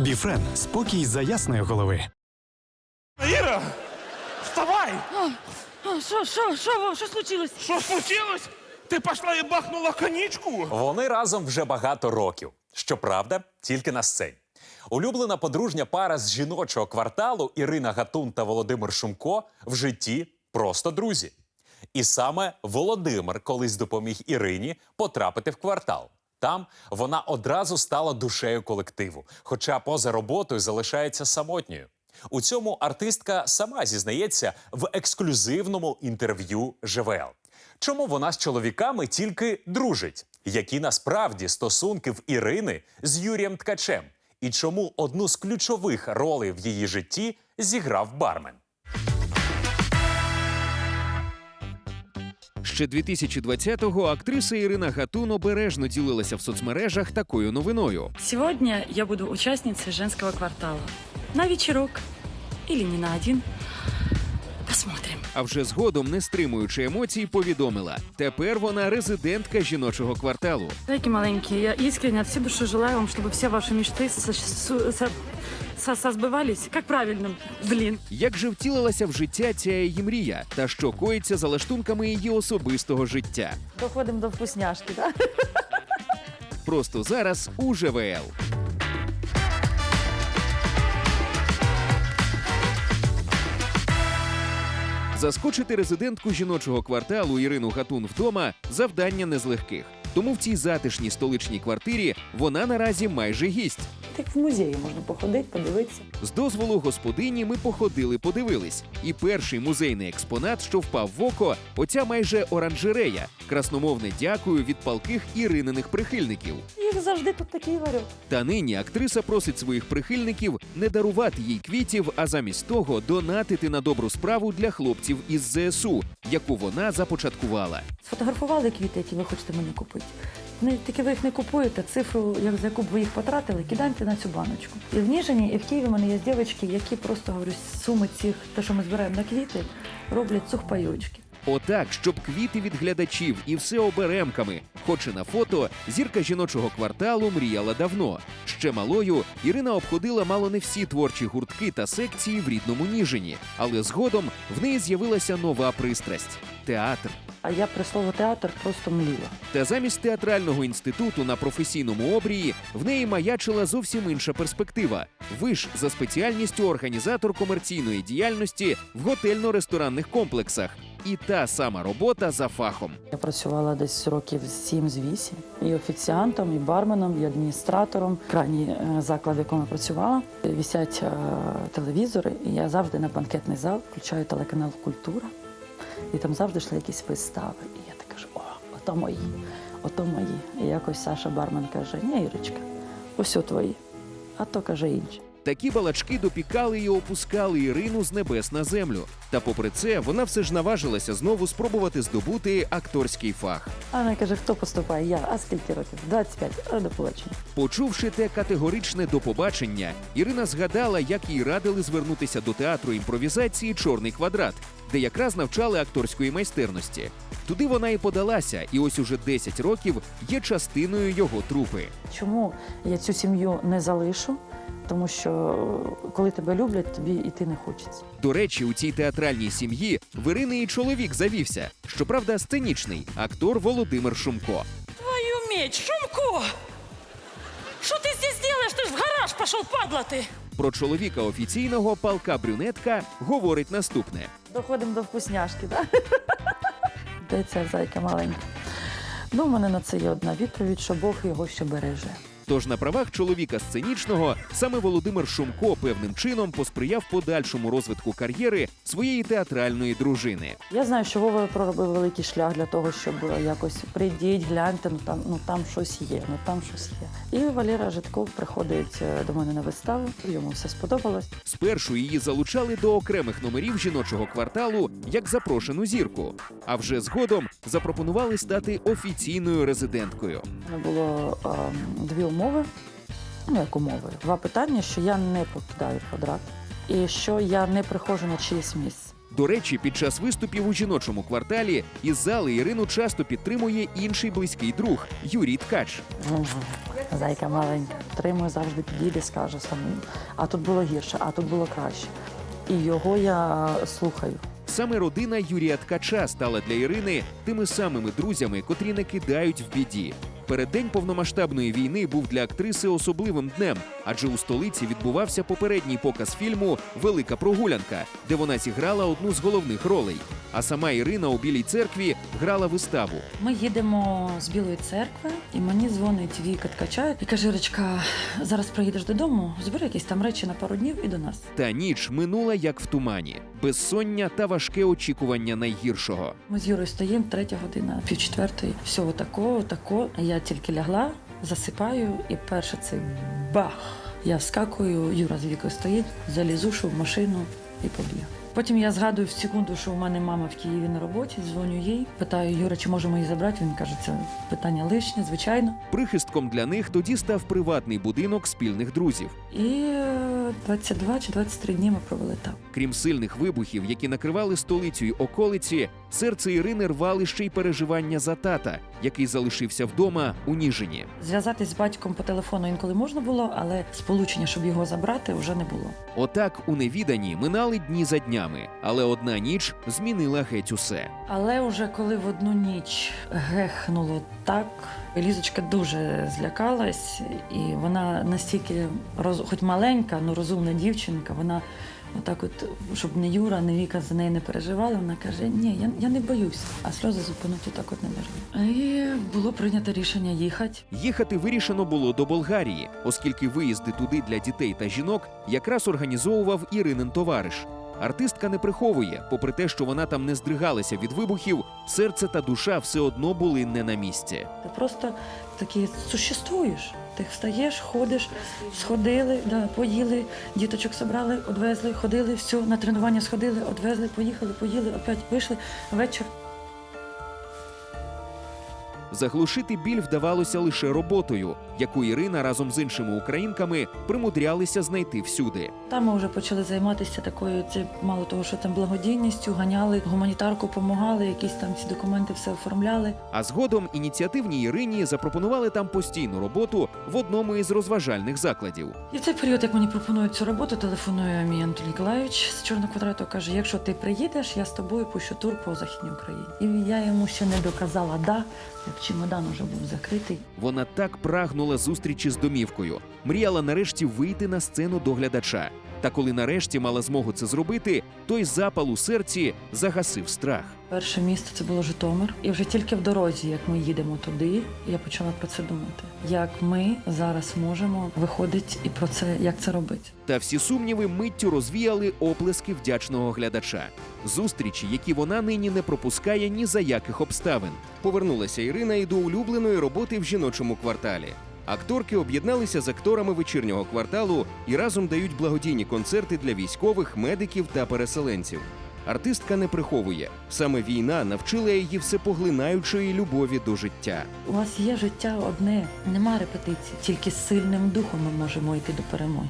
Біфрен спокій за ясної голови. Іра, вставай! Що, що, що, що случилось? Що случилось? Ти пішла і бахнула конічку? Вони разом вже багато років. Щоправда, тільки на сцені. Улюблена подружня пара з жіночого кварталу Ірина Гатун та Володимир Шумко в житті просто друзі. І саме Володимир колись допоміг Ірині потрапити в квартал. Там вона одразу стала душею колективу, хоча поза роботою залишається самотньою. У цьому артистка сама зізнається в ексклюзивному інтерв'ю ЖВЛ. Чому вона з чоловіками тільки дружить? Які насправді стосунки в Ірини з Юрієм Ткачем? І чому одну з ключових ролей в її житті зіграв бармен? Ще 2020-го актриса Ірина Гатун обережно ділилася в соцмережах такою новиною. Сегодня я буду участницей женского квартала. На вечерок. Или не на один. Посмотрим. А вже згодом, не стримуючи емоцій, повідомила: тепер вона резидентка жіночого кварталу. Дорогие маленькие, я искренне от всей души желаю вам, чтобы все ваши мечты со- со- со- со- созбывались. Как правильно, блин. Як же втілилася в життя ця її мрія, та що коїться за лаштунками її особистого життя? Доходим до вкусняшки, да? Просто зараз у ЖВЛ. Заскочити резидентку жіночого кварталу Ірину Гатун вдома завдання не з легких. Тому в цій затишній столичній квартирі вона наразі майже гість. Так в музеї можна походити, подивитися. З дозволу господині ми походили, подивились. І перший музейний експонат, що впав в око, оця майже оранжерея. Красномовне дякую від палких ірининих прихильників. Їх завжди тут такий ларьок. Та нині актриса просить своїх прихильників не дарувати їй квітів, а замість того донатити на добру справу для хлопців із ЗСУ, яку вона започаткувала. Сфотографували квіти, які ви хочете мені купити. Не тільки ви їх не купуєте, цифру, як за яку б ви їх потратили, кидайте на цю баночку. І в Ніжині, і в Києві в мене є дівчатки, які просто говорю, суми цих, те, що ми збираємо на квіти, роблять сухпайочки. Отак, щоб квіти від глядачів і все оберемками. Хоч і на фото, зірка жіночого кварталу мріяла давно. Ще малою Ірина обходила мало не всі творчі гуртки та секції в рідному Ніжині, але згодом в неї з'явилася нова пристрасть театр. А я при слово театр просто мліла. Та замість театрального інституту на професійному обрії в неї маячила зовсім інша перспектива. Виш за спеціальністю організатор комерційної діяльності в готельно-ресторанних комплексах. І та сама робота за фахом. Я працювала десь років 7 з 8. І офіціантом, і барменом, і адміністратором. Крайній е, заклад, в якому я працювала, вісять е, телевізори, і я завжди на банкетний зал включаю телеканал Культура. І там завжди йшли якісь вистави. І я так кажу, о, ото мої, ото мої. І якось Саша Бармен каже, ні, Ірочка, ось твої. А то каже інші. Такі балачки допікали і опускали Ірину з небес на землю. Та попри це, вона все ж наважилася знову спробувати здобути акторський фах. А вона каже, хто поступає? Я. А скільки років? 25. А до побачення. Почувши те категоричне до побачення, Ірина згадала, як їй радили звернутися до театру імпровізації Чорний квадрат, де якраз навчали акторської майстерності. Туди вона і подалася, і ось уже 10 років є частиною його трупи. Чому я цю сім'ю не залишу? Тому що коли тебе люблять, тобі іти не хочеться. До речі, у цій театральній сім'ї в Ірини і чоловік завівся. Щоправда, сценічний актор Володимир Шумко. Твою меч, Шумко! Что ты здесь делаешь? Ты ж в гараж пошел, падла ты! Про чоловіка офіційного палка брюнетка говорить наступне: Доходимо до вкусняшки, так? Де ця зайка маленька? Ну, у мене на це є одна відповідь, що Бог його ще береже. Тож на правах чоловіка сценічного саме Володимир Шумко певним чином посприяв подальшому розвитку кар'єри своєї театральної дружини. Я знаю, що Вова проробив великий шлях для того, щоб якось прийдіть, гляньте, ну там, ну там щось є, ну там щось є. І Валера Житков приходить е, до мене на виставу, йому все сподобалось. Спершу її залучали до окремих номерів жіночого кварталу як запрошену зірку, а вже згодом запропонували стати офіційною резиденткою. Було ем, дві умови. Ну, як умови? Два питання, що я не покидаю квадрат і що я не приходжу на чиєсь місце. До речі, під час виступів у жіночому кварталі із зали Ірину часто підтримує інший близький друг Юрій Ткач. Зайка маленька. Тримую, завжди підійде, скаже сам. А тут було гірше, а тут було краще. І його я слухаю. Саме родина Юрія Ткача стала для Ірини тими самими друзями, котрі не кидають в біді. Переддень повномасштабної війни був для актриси особливим днем, адже у столиці відбувався попередній показ фільму Велика прогулянка, де вона зіграла одну з головних ролей. А сама Ірина у Білій церкві грала виставу. Ми їдемо з Білої церкви, і мені дзвонить Віка Ткача і каже: Речка, зараз приїдеш додому, збери якісь там речі на пару днів і до нас. Та ніч минула як в тумані, безсоння та важке очікування найгіршого. Ми з Юрою стоїмо, третя година, пів четвертої. Все, отако, отако. А Я тільки лягла, засипаю, і перше це бах. Я вскакую, Юра з вікою стоїть, залізушу в машину і побіг. Потім я згадую в секунду, що у мене мама в Києві на роботі, дзвоню їй, питаю Юра, чи можемо її забрати. Він каже, це питання лишнє, звичайно. Прихистком для них тоді став приватний будинок спільних друзів. І е, 22 чи 23 дні ми провели там. Крім сильних вибухів, які накривали столицю й околиці, серце Ірини рвали ще й переживання за тата, який залишився вдома у Ніжині. Зв'язатись з батьком по телефону інколи можна було, але сполучення, щоб його забрати, вже не було. Отак у невіданні минали дні за днями, але одна ніч змінила геть усе. Але вже коли в одну ніч гехнуло так, Лізочка дуже злякалась, і вона настільки роз... хоч маленька, але розумна дівчинка, вона отак, от, щоб не Юра, не Віка за неї не переживали, вона каже: Ні, я, я не боюсь, а сльози зупинити так от не можна. І було прийнято рішення їхати. Їхати вирішено було до Болгарії, оскільки виїзди туди для дітей та жінок якраз організовував Іринин товариш. Артистка не приховує, попри те, що вона там не здригалася від вибухів, серце та душа все одно були не на місці. Ти просто такий существуєш. Ти встаєш, ходиш, сходили, да, поїли, діточок собрали, одвезли, ходили, все, на тренування сходили, одвезли, поїхали, поїли, опять вийшли вечір. Заглушити біль вдавалося лише роботою, яку Ірина разом з іншими українками примудрялися знайти всюди. Там ми вже почали займатися такою, це мало того, що там благодійністю, ганяли, гуманітарку допомагали, якісь там ці документи все оформляли. А згодом ініціативній Ірині запропонували там постійну роботу в одному із розважальних закладів. І в цей період, як мені пропонують цю роботу, телефонує мій Антон Ніколаєвич з Чорного квадрату, каже: якщо ти приїдеш, я з тобою пущу тур по Західній Україні. І я йому ще не доказала да, чемодан уже був закритий. Вона так прагнула зустрічі з домівкою, мріяла нарешті вийти на сцену до глядача. Та коли нарешті мала змогу це зробити, той запал у серці загасив страх. Перше місце це було Житомир. І вже тільки в дорозі, як ми їдемо туди, я почала про це думати. Як ми зараз можемо виходити і про це, як це робити. Та всі сумніви миттю розвіяли оплески вдячного глядача. Зустрічі, які вона нині не пропускає ні за яких обставин. Повернулася Ірина і до улюбленої роботи в жіночому кварталі. Акторки об'єдналися з акторами вечірнього кварталу і разом дають благодійні концерти для військових, медиків та переселенців. Артистка не приховує. Саме війна навчила її всепоглинаючої любові до життя. У вас є життя одне, нема репетицій. Тільки з сильним духом ми можемо йти до перемоги.